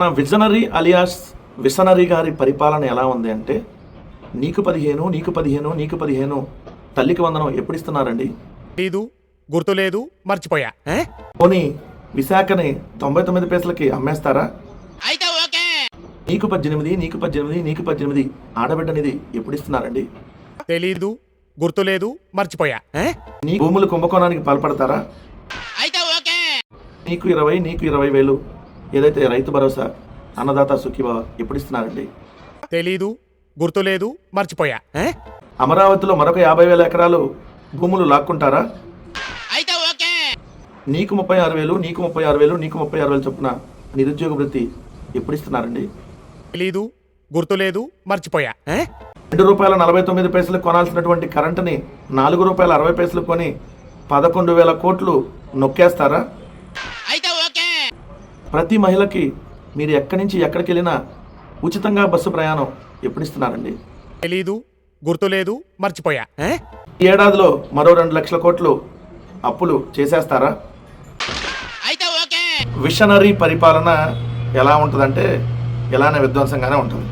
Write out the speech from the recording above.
నా visionary alias విసనరీ గారి పరిపాలన ఎలా ఉంది అంటే నీకు పదిహేను నీకు పదిహేను నీకు పదిహేను తల్లికి వందనం ఎప్పుడు ఇస్తున్నారండి? లేదు గుర్తులేదు మర్చిపోయా. ఏ? పోనీ విశాఖని తొంభై తొమ్మిది పైసలకి అమ్మేస్తారా? నీకు పద్దెనిమిది నీకు పద్దెనిమిది నీకు పద్దెనిమిది ఆడబిడ్డనిది ఎప్పుడు ఇస్తున్నారండి? తెలీదు గుర్తులేదు మర్చిపోయా. ఏ? నీ భూములు కుంభకోణానికి పాల్పడతారా? నీకు ఇరవై నీకు ఇరవై వేలు. ఏదైతే రైతు భరోసా అన్నదాత సుఖీభావ ఎప్పుడు ఇస్తున్నారండి? తెలీదు గుర్తులేదు మర్చిపోయా? అమరావతిలో మరొక యాభై వేల ఎకరాలు భూములు లాక్కుంటారా? నీకు ముప్పై ఆరు వేలు నీకు ముప్పై ఆరు వేలు నీకు ముప్పై ఆరు వేలు చొప్పున నిరుద్యోగ వృత్తి ఎప్పుడు ఇస్తున్నారండి? తెలీదు గుర్తులేదు మర్చిపోయా? రెండు రూపాయల నలభై తొమ్మిది పైసలు కొనాల్సినటువంటి కరెంటుని నాలుగు రూపాయల అరవై పైసలు కొని పదకొండు వేల కోట్లు నొక్కేస్తారా? ప్రతి మహిళకి మీరు ఎక్కడి నుంచి ఎక్కడికి వెళ్ళినా ఉచితంగా బస్సు ప్రయాణం ఎప్పుడు ఇస్తున్నారండి తెలీదు గుర్తులేదు మర్చిపోయా. ఏ? ఈ ఏడాదిలో మరో రెండు లక్షల కోట్లు అప్పులు చేసేస్తారా? విషనరీ పరిపాలన ఎలా ఉంటుందంటే ఎలానే విధ్వంసంగానే ఉంటుంది.